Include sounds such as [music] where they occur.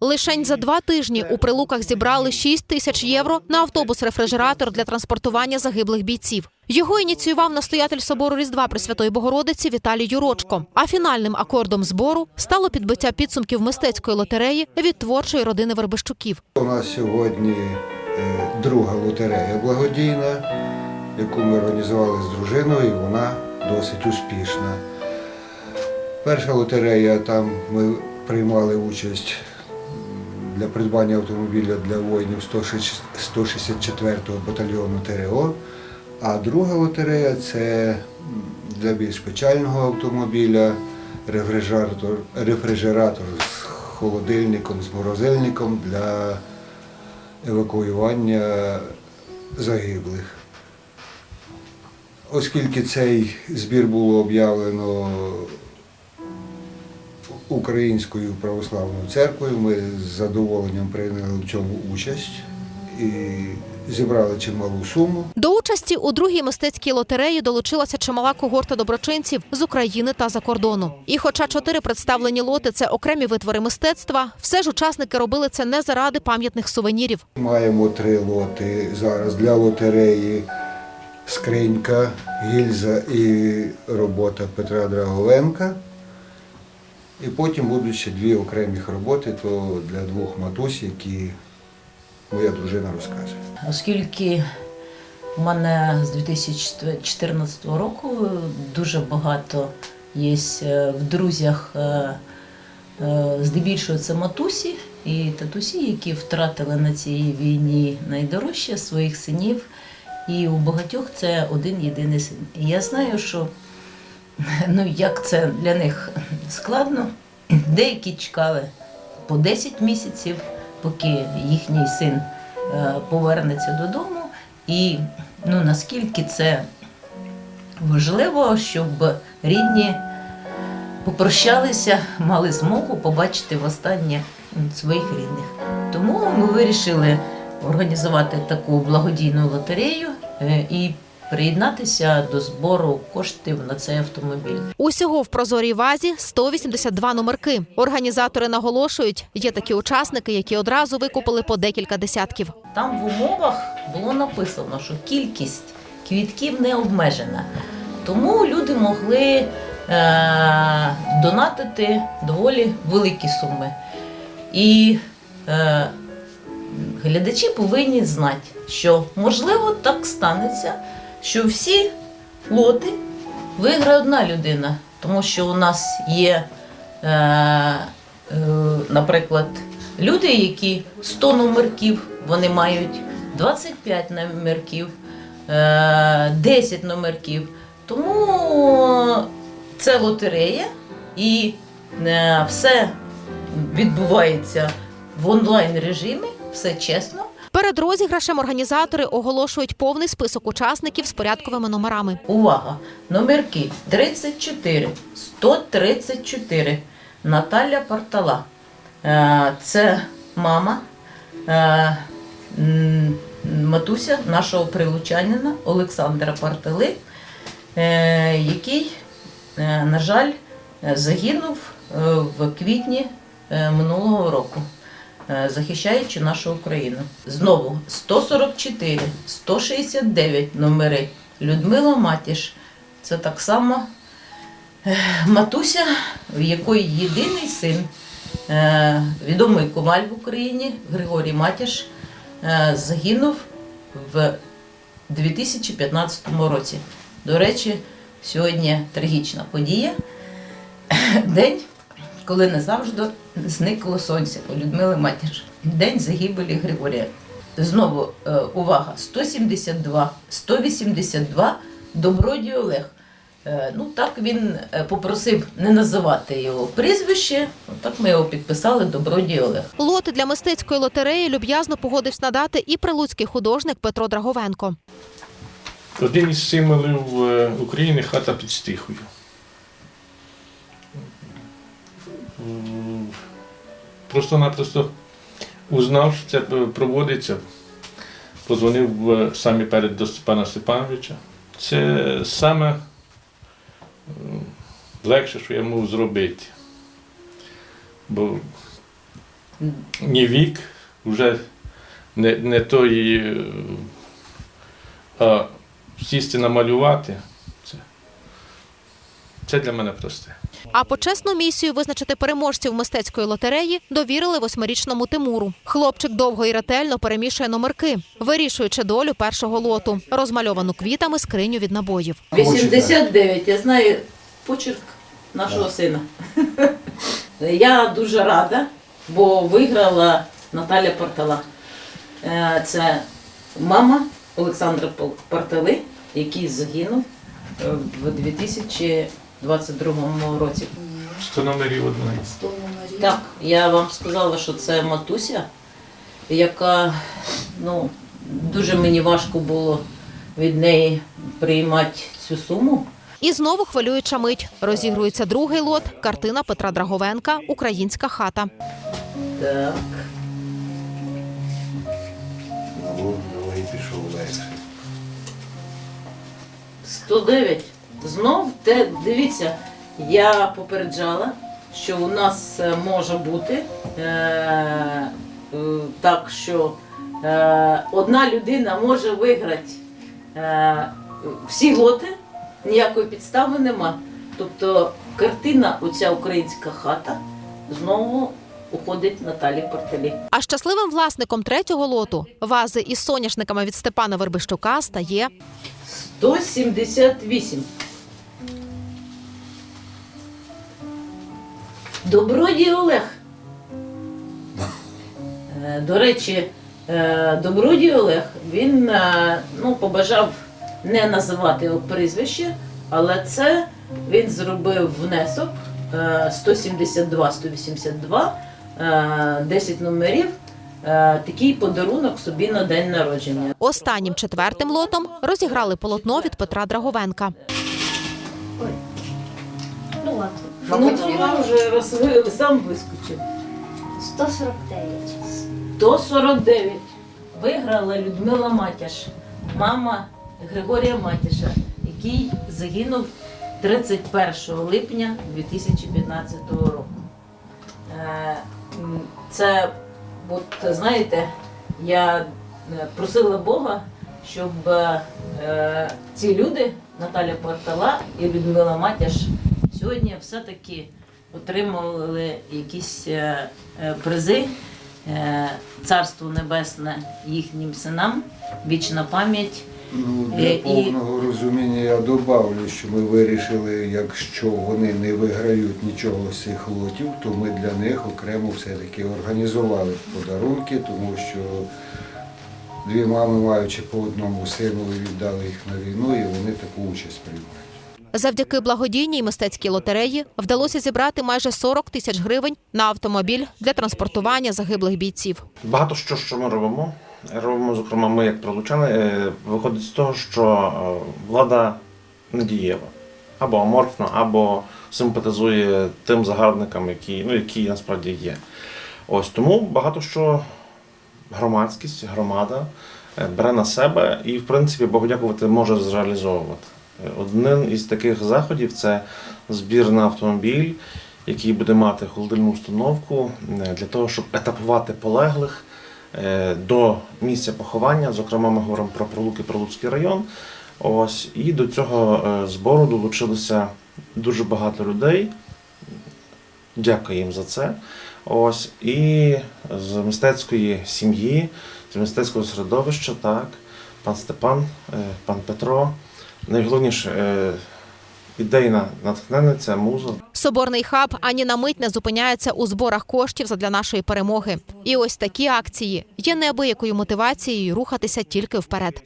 Лишень за два тижні у прилуках зібрали 6 тисяч євро на автобус-рефрижератор для транспортування загиблих бійців. Його ініціював настоятель собору Різдва Пресвятої Богородиці Віталій Юрочко. А фінальним акордом збору стало підбиття підсумків мистецької лотереї від творчої родини Вербищуків. У нас сьогодні е, друга лотерея благодійна, яку ми організували з дружиною, і вона досить успішна. Перша лотерея, там ми приймали участь для придбання автомобіля для воїнів 164-го батальйону ТРО. А друга лотерея це для більш печального автомобіля, рефрижератор, рефрижератор з холодильником, з морозильником для евакуювання загиблих. Оскільки цей збір було об'явлено Українською православною церквою, ми з задоволенням прийняли в цьому участь і зібрали чималу суму. До участі у другій мистецькій лотереї долучилася чимала когорта доброчинців з України та за кордону. І хоча чотири представлені лоти це окремі витвори мистецтва, все ж учасники робили це не заради пам'ятних сувенірів. Маємо три лоти зараз для лотереї. Скринька, гільза і робота Петра Драговенка. І потім будуть ще дві окремих роботи, то для двох матусь, які моя дружина розкаже. Оскільки у мене з 2014 року дуже багато є е, в друзях, е, е, здебільшого це матусі і татусі, які втратили на цій війні найдорожче своїх синів. І у багатьох це один єдиний син. І я знаю, що [laughs] ну, як це для них складно. Деякі чекали по 10 місяців, поки їхній син е, повернеться додому. І ну, наскільки це важливо, щоб рідні попрощалися, мали змогу побачити востаннє своїх рідних. Тому ми вирішили організувати таку благодійну лотерею е, і приєднатися до збору коштів на цей автомобіль. Усього в прозорій вазі 182 номерки. Організатори наголошують, є такі учасники, які одразу викупили по декілька десятків. Там в умовах було написано, що кількість квітків не обмежена. Тому люди могли е- донатити доволі великі суми. І е- глядачі повинні знати, що можливо так станеться, що всі лоти виграє одна людина, тому що у нас є, е, е, наприклад, люди, які 100 номерків, вони мають 25 номерків, е, 10 номерків. Тому це лотерея і е, все відбувається в онлайн режимі, все чесно. Перед розіграшем організатори оголошують повний список учасників з порядковими номерами. Увага! Номерки 34, 134. Наталя Партала. Е, Це мама, е, матуся нашого прилучанина Олександра Партали, е, який, на жаль, загинув в квітні минулого року. Е, Захищаючи нашу Україну. Знову 144, 169 номери. Людмила Матіш. Це так само е, матуся, в якої єдиний син, е, відомий кумаль в Україні Григорій Матіш, загинув в 2015 році. До речі, сьогодні трагічна подія. День, коли не завжди зникло сонце у Людмили Матіш. День загибелі Григорія. Знову е, увага: 172, 182, Добродій Олег. Е, ну так він е, попросив не називати його прізвище. Так ми його підписали Добродій Олег. Лоти для мистецької лотереї люб'язно погодився надати і прилуцький художник Петро Драговенко. Один із символів України хата під стихою. Просто-напросто узнав, що це е, проводиться, позвонив е, самі перед до Степана Степановича. Це саме легше, що я мав зробити. Бо ні вік, вже не, не той, е, а сісти намалювати. Це для мене просте. А почесну місію визначити переможців мистецької лотереї довірили восьмирічному Тимуру. Хлопчик довго і ретельно перемішує номерки, вирішуючи долю першого лоту, розмальовану квітами скриню від набоїв. 89, Я знаю почерк нашого сина. [laughs] Я дуже рада, бо виграла Наталя Портала. Е, це мама Олександра Портали, який загинув е, в 2000 22-му році. 100 номерів одної. Так, я вам сказала, що це матуся, яка ну, дуже мені важко було від неї приймати цю суму. І знову хвилююча мить. Розігрується другий лот. Картина Петра Драговенка Українська хата. Так. Ну, і пішов далі. 109. Знов те, дивіться, я попереджала, що у нас е, може бути е, е, так, що е, одна людина може виграти е, всі лоти, ніякої підстави нема. Тобто картина, оця українська хата, знову уходить Наталі Портелі. А щасливим власником третього лоту вази із соняшниками від Степана Вербищука стає 178. Добродій Олег. Е, До речі, е, Добродій Олег, він е, ну, побажав не називати його прізвище, але це він зробив внесок е, 172-182, е, 10 номерів, такий подарунок собі на день народження. останнім четвертим лотом. Розіграли полотно від Петра Драговенка. Ну, вона вже роз... сам вискочив. 149. 149. Виграла Людмила Матяш, мама Григорія Матяша, який загинув 31 липня 2015 року. Е, м, Це, от знаєте, я е, просила Бога, щоб е, ці люди, Наталя Портала і Людмила Матяш, сьогодні все-таки отримували якісь е, е, призи. Е, Царство Небесне їхнім синам, вічна пам'ять. Ну, для і- повного розуміння я добавлю, що ми вирішили, якщо вони не виграють нічого з цих лотів, то ми для них окремо все-таки організували подарунки, тому що дві мами, маючи по одному сину, віддали їх на війну, і вони таку участь приймають. Завдяки благодійній мистецькій лотереї вдалося зібрати майже 40 тисяч гривень на автомобіль для транспортування загиблих бійців. Багато що, що ми робимо. Робимо, зокрема, ми як прилучани, е, виходить з того, що е, влада недієва, або аморфна, або симпатизує тим загарбникам, які, ну, які насправді є. Ось тому багато що громадськість, громада е, бере на себе і, в принципі, Богу дякувати, може зреалізовувати. Один із таких заходів це збір на автомобіль, який буде мати холодильну установку е, для того, щоб етапувати полеглих е, до місця поховання. Зокрема, ми говоримо про Пролуки, Прилуцький район. Ось і до цього е, збору долучилося дуже багато людей. Дякую їм за це. Ось і з мистецької сім'ї, з мистецького середовища, так, пан Степан, пан Петро. Найголовніше Ідейна натхнення це муза. Соборний хаб ані на мить не зупиняється у зборах коштів задля нашої перемоги. І ось такі акції є неабиякою мотивацією рухатися тільки вперед.